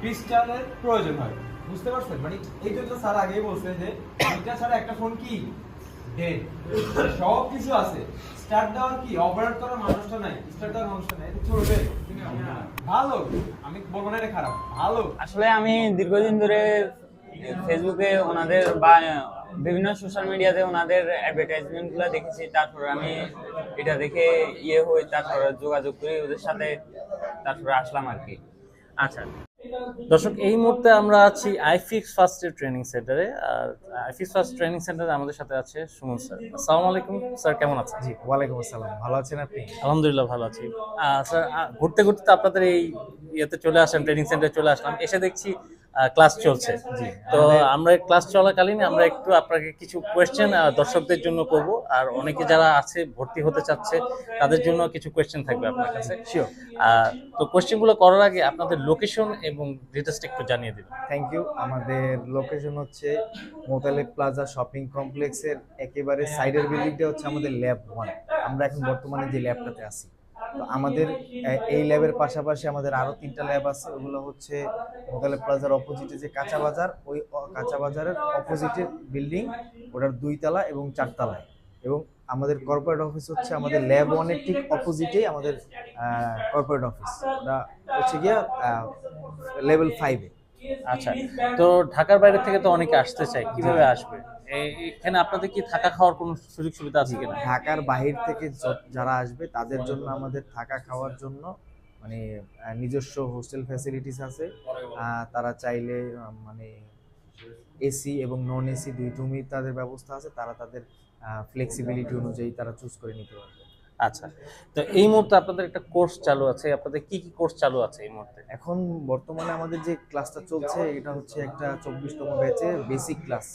ক্রিস্টালের প্রয়োজন হয়। বুঝতে পারছেন? মানে এই জন্য স্যার আগেই বলছে যে এটা ছাড়া একটা ফোন কি? ডেড সব কিছু আছে। স্টার্ট দেওয়ার কি? অপারেট করার মানুষটা নাই। স্টার্ট দেওয়ার মানুষটা নাই। চলবে ভালো। আমি বলব না এটা খারাপ। ভালো। আসলে আমি দীর্ঘদিন ধরে ফেসবুকে ওনাদের বা বিভিন্ন সোশ্যাল মিডিয়াতে ওনাদের অ্যাডভার্টাইজমেন্টগুলো দেখেছি। তারপর আমি এটা দেখে ইয়ে হই তারপর যোগাযোগ করি ওদের সাথে তারপরে আসলাম আর কি। আচ্ছা। দর্শক এই মুহূর্তে আমরা আছি আইফিক্স ফার্স্টের ট্রেনিং সেন্টারে আর আইফিক্স ফার্স্ট ট্রেনিং সেন্টারে আমাদের সাথে আছে সুমন স্যার। আসসালামু আলাইকুম স্যার কেমন আছেন? জি ওয়ালাইকুম আসসালাম। ভালো আছেন আপনি? আলহামদুলিল্লাহ ভালো আছি। স্যার ঘুরতে ঘুরতে তো আপনাদের এই ইয়েতে চলে আসেন ট্রেনিং সেন্টারে চলে আসলাম। এসে দেখছি ক্লাস চলছে। জি, তো আমরা ক্লাস চলাকালীন আমরা একটু আপনাকে কিছু কোয়েশ্চেন দর্শকদের জন্য করব। আর অনেকে যারা আছে ভর্তি হতে চাচ্ছে তাদের জন্য কিছু কোয়েশ্চেন থাকবে আপনার কাছে। তো কোয়েশ্চেনগুলো করার আগে আপনাদের লোকেশন এবং ডিটেলসটা একটু জানিয়ে দিবেন। থ্যাংক ইউ আমাদের লোকেশন হচ্ছে মোতালেব প্লাজা শপিং কমপ্লেক্সের একেবারে সাইডের বিল্ডিংটা হচ্ছে আমাদের ল্যাব ওয়ান আমরা এখন বর্তমানে যে ল্যাবটাতে আছি। তো আমাদের এই ল্যাবের পাশাপাশি আমাদের আরও তিনটা ল্যাব আছে, ওগুলো হচ্ছে মোতালেব প্লাজার অপোজিটে যে কাঁচা বাজার, ওই কাঁচা বাজারের অপোজিটের বিল্ডিং ওটার দুই তলা এবং চারতলায়। এবং আমাদের কর্পোরেট অফিস হচ্ছে আমাদের ল্যাব ওয়ানের ঠিক অপোজিটেই আমাদের কর্পোরেট অফিস ওটা হচ্ছে গিয়া লেভেল ফাইভে আচ্ছা তো ঢাকার বাইরে থেকে তো অনেকে আসতে চায়, কীভাবে আসবে? এখানে আপনাদের কি থাকা খাওয়ার কোনো সুযোগ সুবিধা আছে কিনা? ঢাকার বাহির থেকে যারা আসবে তাদের জন্য আমাদের থাকা খাওয়ার জন্য মানে নিজস্ব হোস্টেল ফ্যাসিলিটিস আছে। তারা চাইলে মানে এসি এবং নন এসি দুই রুমই তাদের ব্যবস্থা আছে। তারা তাদের ফ্লেক্সিবিলিটি অনুযায়ী তারা চুজ করে নিতে পারবে। আচ্ছা। তো এই মুহূর্তে আপনাদের একটা কোর্স চালু আছে। আপনাদের কি কি কোর্স চালু আছে এই মুহূর্তে? এখন বর্তমানে আমাদের যে ক্লাসটা চলছে এটা হচ্ছে একটা চব্বিশতম ব্যাচের বেসিক ক্লাস।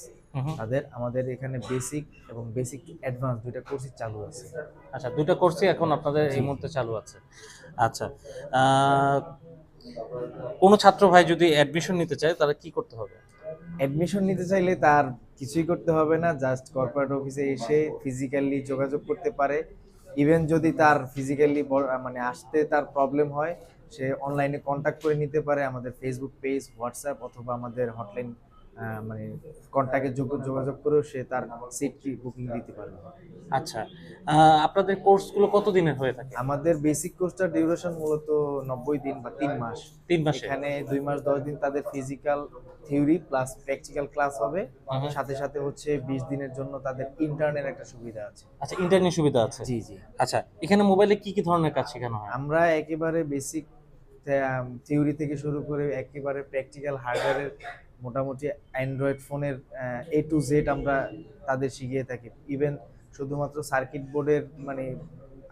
তাদের আমাদের এখানে বেসিক এবং বেসিক অ্যাডভান্স দুইটা কোর্সই চালু আছে। আচ্ছা দুটো কোর্সই এখন আপনাদের এই মুহূর্তে চালু আছে। আচ্ছা কোনো ছাত্র ভাই যদি অ্যাডমিশন নিতে চায় তাহলে কি করতে হবে? অ্যাডমিশন নিতে চাইলে তার কিছুই করতে হবে না জাস্ট কর্পোরেট অফিসে এসে ফিজিক্যালি যোগাযোগ করতে পারে। ইভেন যদি তার ফিজিক্যালি মানে আসতে তার প্রবলেম হয় সে অনলাইনে কন্ট্যাক্ট করে নিতে পারে আমাদের ফেসবুক পেজ হোয়াটসঅ্যাপ অথবা আমাদের হটলাইন মানে কন্ট্যাক্টে যোগাযোগ করেও সে তার সিট বুকিং দিতে পারবে। আচ্ছা আপনাদের কোর্সগুলো কত দিনের হয়ে থাকে? আমাদের বেসিক কোর্সটার ডিউরেশন মূলত নব্বই দিন বা তিন মাস। তিন মাসে। এখানে দুই মাস দশ দিন তাদের physical theory plus practical class হবে। সাথে সাথে হচ্ছে বিশ দিনের জন্য তাদের ইন্টারনের একটা সুবিধা আছে। আচ্ছা ইন্টারনেট সুবিধা আছে? জি জি। আচ্ছা এখানে মোবাইলে কি কি ধরনের কাজ শেখানো হয়? আমরা একেবারে বেসিক থিওরি থেকে শুরু করে একেবারে প্র্যাকটিক্যাল হার্ডওয়্যারের মোটামুটি অ্যান্ড্রয়েড ফোনের এ টু জেড আমরা তাদের শিখিয়ে থাকি। ইভেন শুধুমাত্র সার্কিট বোর্ডের মানে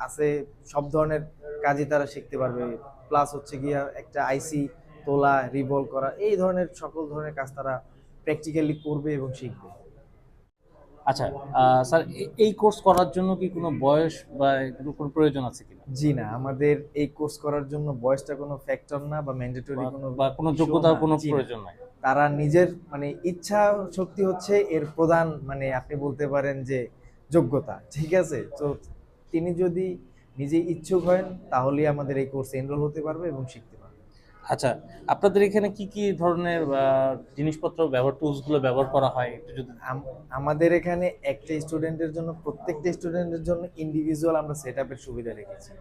আছে সব ধরনের কাজই তারা শিখতে পারবে। প্লাস হচ্ছে গিয়া একটা আইসি তোলা রিভলভ করা এই ধরনের সকল ধরনের কাজ তারা প্র্যাকটিক্যালি করবে এবং শিখবে। আচ্ছা আহ, স্যার এই কোর্স করার জন্য কি কোনো বয়স বা কোনো প্রয়োজন আছে কিনা? জি না আমাদের এই কোর্স করার জন্য বয়সটা কোনো ফ্যাক্টর না বা ম্যান্ডেটরি কোনো বা কোনো যোগ্যতার কোনো প্রয়োজন নাই? তারা নিজের মানে ইচ্ছা শক্তি হচ্ছে এর প্রধান মানে আপনি বলতে পারেন যে যোগ্যতা ঠিক আছে? তো তিনি যদি নিজে ইচ্ছুক হন তাহলেই আমাদের এই কোর্সে এনরোল হতে পারবে এবং শিখতে পারবে। আচ্ছা আপনাদের এখানে কি কি ধরনের জিনিসপত্র ব্যবহার টুলসগুলো ব্যবহার করা হয় একটু যদি? আমাদের এখানে একটা স্টুডেন্টের জন্য প্রত্যেকটা স্টুডেন্টের জন্য ইন্ডিভিজুয়াল আমরা সেট আপের সুবিধা রেখেছি।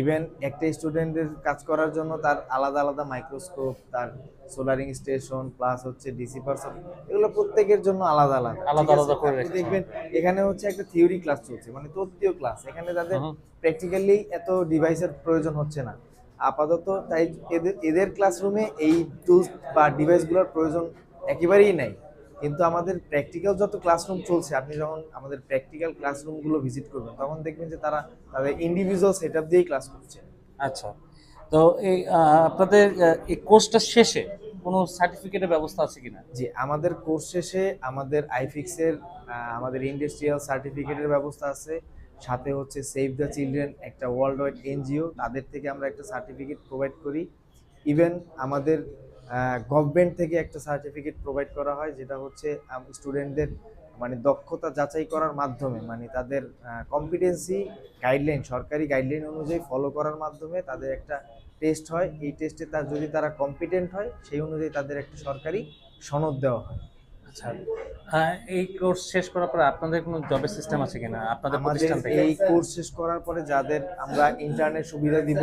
ইভেন একটা স্টুডেন্টের কাজ করার জন্য তার আলাদা আলাদা মাইক্রোস্কোপ তার সোলারিং স্টেশন প্লাস হচ্ছে ডিসি পার্সন এগুলো প্রত্যেকের জন্য আলাদা আলাদা। আলাদা আলাদা করে। দেখবেন এখানে হচ্ছে একটা থিওরি ক্লাস চলছে মানে তত্ত্বীয় ক্লাস এখানে তাদের প্র্যাকটিক্যালি এত ডিভাইসের প্রয়োজন হচ্ছে না। আপাতত তাই এদের এদের ক্লাসরুমে এই টুলস বা ডিভাইসগুলোর প্রয়োজন একেবারেই নাই। কিন্তু আমাদের প্র্যাকটিক্যাল যত ক্লাসরুম চলছে আপনি যখন আমাদের প্র্যাকটিক্যাল ক্লাসরুমগুলো ভিজিট করবেন তখন দেখবেন যে তারা তাদের ইন্ডিভিজুয়াল সেট আপ দিয়েই ক্লাস করছে। আচ্ছা। তো এই আপনাদের এই কোর্সটা শেষে কোনো সার্টিফিকেটের ব্যবস্থা আছে কিনা? জি আমাদের কোর্স শেষে আমাদের আইফিক্সের আমাদের ইন্ডাস্ট্রিয়াল সার্টিফিকেটের ব্যবস্থা আছে। সাথে হচ্ছে সেভ দ্য চিলড্রেন একটা ওয়ার্ল্ড ওয়াইড এনজিও তাদের থেকে আমরা একটা সার্টিফিকেট প্রোভাইড করি। ইভেন আমাদের গভর্নমেন্ট থেকে একটা সার্টিফিকেট প্রোভাইড করা হয়, যেটা হচ্ছে স্টুডেন্টদের মানে দক্ষতা যাচাই করার মাধ্যমে মানে তাদের কম্পিটেন্সি গাইডলাইন সরকারি গাইডলাইন অনুযায়ী ফলো করার মাধ্যমে তাদের একটা টেস্ট হয়। এই টেস্টে তার, যদি তারা কম্পিটেন্ট হয়, সেই অনুযায়ী তাদের একটা সরকারি সনদ দেওয়া হয়। আচ্ছা এই কোর্স শেষ করার পরে আপনাদের কোনো জবের সিস্টেম আছে কিনা? আপনাদের প্রতিষ্ঠান থেকে এই কোর্স শেষ করার পরে যাদের আমরা ইন্টারনেট সুবিধা দিব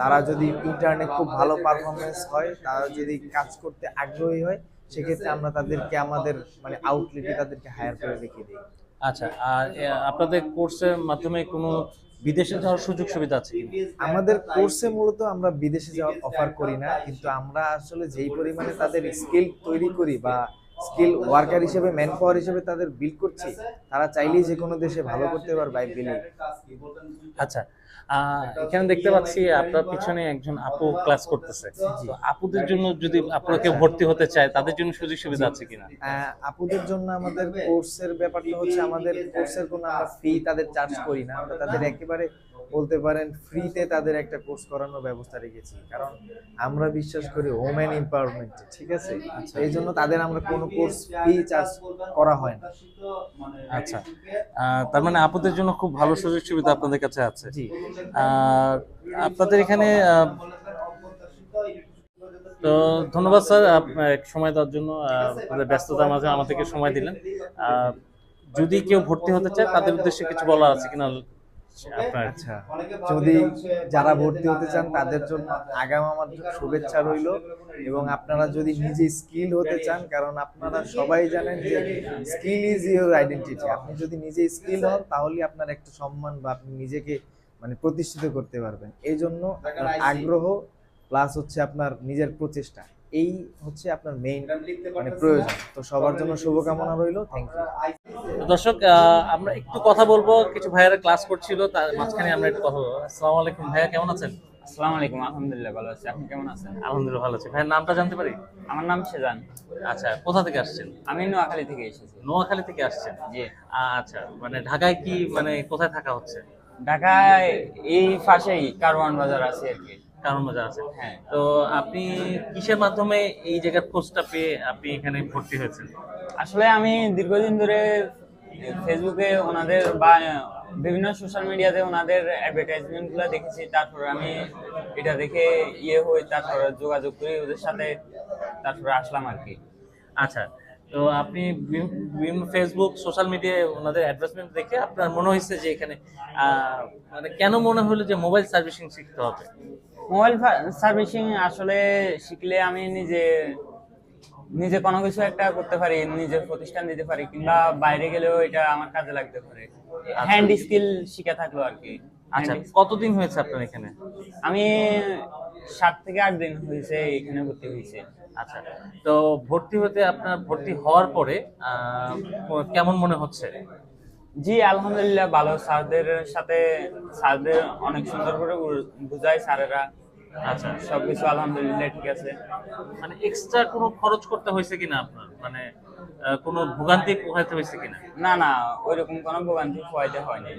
তারা যদি ইন্টারনেট খুব ভালো পারফরমেন্স হয় তারা যদি কাজ করতে আগ্রহী হয় সেক্ষেত্রে আমরা তাদেরকে আমাদের মানে আউটলেটে তাদেরকে হায়ার করে রেখে দিই। আচ্ছা আর আপনাদের কোর্সের মাধ্যমে কোনো বিদেশে যাওয়ার সুযোগ সুবিধা আছে আমাদের কোর্সে মূলত আমরা বিদেশে যাওয়ার অফার করি না কিন্তু আমরা আসলে যেই পরিমাণে তাদের স্কিল তৈরি করি বা স্কিল ওয়ার্কার হিসেবে ম্যান পাওয়ার হিসেবে তাদের বিল্ড করছি। তারা চাইলেই যে কোনো দেশে ভালো করতে পারবে আই বিলিভ আচ্ছা আহ, এখানে দেখতে পাচ্ছি আপনার পিছনে একজন আপু ক্লাস করতেছে। আপুদের জন্য যদি আপনাকে ভর্তি হতে চায় তাদের জন্য সুযোগ সুবিধা আছে কিনা? আহ, আপুদের জন্য আমাদের কোর্সের ব্যাপারটা হচ্ছে আমাদের কোর্সের কোনো আমরা ফি তাদের চার্জ করি না। আমরা তাদের একেবারে বলতে পারেন ফ্রিতে তাদের একটা কোর্স করানোর ব্যবস্থা রেখেছি। কারণ আমরা বিশ্বাস করি ওমেন এম্পাওয়ারমেন্ট ঠিক আছে? এই জন্য তাদের আমরা কোনো কোর্স ফি চার্জ করা হয় না। আচ্ছা। তার মানে আপুদের জন্য খুব ভালো সুযোগ সুবিধা আপনাদের কাছে আছে। জি। আপনাদের এখানে তো ধন্যবাদ স্যার সময় দেওয়ার জন্য ব্যস্ততার মাঝে আমাদেরকে সময় দিলেন। যদি কেউ ভর্তি হতে চায় তাদের উদ্দেশ্যে কিছু বলার আছে কিনা আচ্ছা যদি যারা ভর্তি হতে চান তাদের জন্য আগাম আমার শুভেচ্ছা রইল এবং আপনারা যদি নিজে স্কিল হতে চান কারণ আপনারা সবাই জানেন যে স্কিল ইজ ইউর আইডেন্টিটি আপনি যদি নিজে স্কিল হন তাহলে আপনার একটা সম্মান বা আপনি নিজেকে মানে প্রতিষ্ঠিত করতে পারবেন। এই জন্য আগ্রহ প্লাস হচ্ছে আপনার নিজের প্রচেষ্টা। এই হচ্ছে আপনার মেইন মানে প্রয়োজন। তো সবার জন্য শুভকামনা রইল। থ্যাংক ইউ তো দর্শক আহ, আমরা একটু কথা বলব। কিছু ভাইয়ারা ক্লাস করছিল তার মাঝখানে আমরা একটু কথা বলব। আসসালামু আলাইকুম ভাইয়া কেমন আছেন? আসসালামু আলাইকুম আলহামদুলিল্লাহ ভালো আছি। আপনি কেমন আছেন? আলহামদুলিল্লাহ ভালো আছি। ভাইয়ের নামটা জানতে পারি? আমার নাম সেজান। আচ্ছা কোথা থেকে আসছেন? আমি নোয়াখালী থেকে এসেছি। নোয়াখালী থেকে আসছেন? জি। আচ্ছা মানে ঢাকায় কি মানে কোথায় থাকা হচ্ছে? ঢাকায় এই পাশেই কারওয়ান বাজার আছে আর কি। কারণ মজা আছে। হ্যাঁ তো আপনি কিসের মাধ্যমে এই জায়গার খোঁজটা পেয়ে আপনি এখানে ভর্তি হয়েছেন? আসলে আমি দীর্ঘদিন ধরে ফেসবুকে ওনাদের বা বিভিন্ন সোশ্যাল মিডিয়াতে ওনাদের অ্যাডভার্টাইজমেন্টগুলো দেখেছি। তারপর আমি এটা দেখে ইয়ে হই তারপর যোগাযোগ করি ওদের সাথে তারপরে আসলাম আর কি। আচ্ছা তো আপনি বিভি- বিভিন্ন ফেসবুক সোশ্যাল মিডিয়ায় ওনাদের অ্যাডভার্টাইজমেন্ট দেখে আপনার মনে হয়েছে যে এখানে মানে কেন মনে হলো যে মোবাইল সার্ভিসিং শিখতে হবে? মোবাইল সার্ভিসিং আসলে শিখলে আমি নিজে নিজে কোনো কিছু একটা করতে পারি নিজের প্রতিষ্ঠান দিতে পারি কিংবা বাইরে গেলেও এটা আমার কাজে লাগতে পারে। হ্যান্ড স্কিল শিখে থাকল আর কি। আচ্ছা কতদিন হয়েছে আপনার এখানে? আমি সাত থেকে আট দিন হয়েছে এখানে ভর্তি হয়েছে। আচ্ছা তো ভর্তি হতে আপনার ভর্তি হওয়ার পরে আহ, কেমন মনে হচ্ছে? জি আলহামদুলিল্লাহ ভালো। স্যারদের সাথে স্যারদের অনেক সুন্দর করে বুঝায় স্যারেরা আচ্ছা সবকিছু আলহামদুলিল্লাহ ঠিক আছে। মানে এক্সট্রা কোনো খরচ করতে হয়েছে কিনা আপনার? মানে কোনো ভোগান্তি পোহাইতে হয়েছে কিনা? না না ওইরকম কোনো ভোগান্তি খোয়াইতে হয়নি।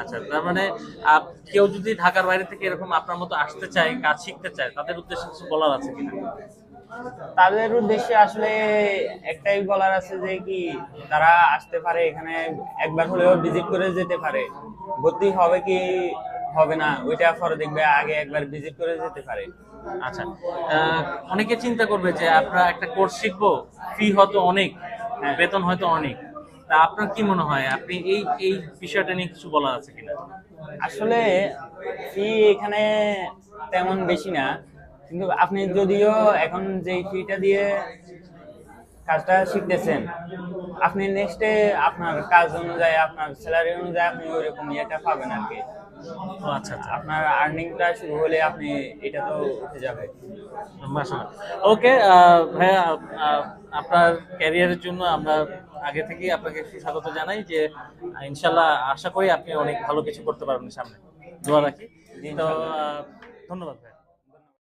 আচ্ছা তার মানে কেউ যদি ঢাকার বাইরে থেকে এরকম আপনার মতো আসতে চায় কাজ শিখতে চায় তাদের উদ্দেশ্যে কিছু বলার আছে কিনা? তাদের উদ্দেশ্যে আসলে একটাই বলার আছে যে কি তারা আসতে পারে এখানে একবার হলেও ভিজিট করে যেতে পারে। ভর্তি হবে কি হবে না ওইটা পরে দেখবে আগে একবার ভিজিট করে যেতে পারে। আচ্ছা অনেকে চিন্তা করবে যে আপনারা একটা কোর্স শিখব ফি হয়তো অনেক হ্যাঁ। বেতন হয়তো অনেক। তা আপনার কি মনে হয় আপনি এই এই বিষয়টা নিয়ে কিছু বলা আছে কিনা? আসলে ফি এখানে তেমন বেশি না কিন্তু আপনি যদিও এখন যে ফিটা দিয়ে কাজটা শিখতেছেন আপনি নেক্সটে আপনার কাজ অনুযায়ী আপনার স্যালারি অনুযায়ী আপনি ওইরকম ইয়েটা পাবেন আর কি। ও আচ্ছা আচ্ছা। আপনার আর্নিংটা শুরু হলে আপনি এটা তো উঠে যাবে। ওকে ভাইয়া আপনার ক্যারিয়ারের জন্য আমরা আগে থেকেই আপনাকে স্বাগত জানাই যে ইনশাল্লাহ আশা করি আপনি অনেক ভালো কিছু করতে পারবেন সামনে। দোয়া রাখি। তো ধন্যবাদ ভাই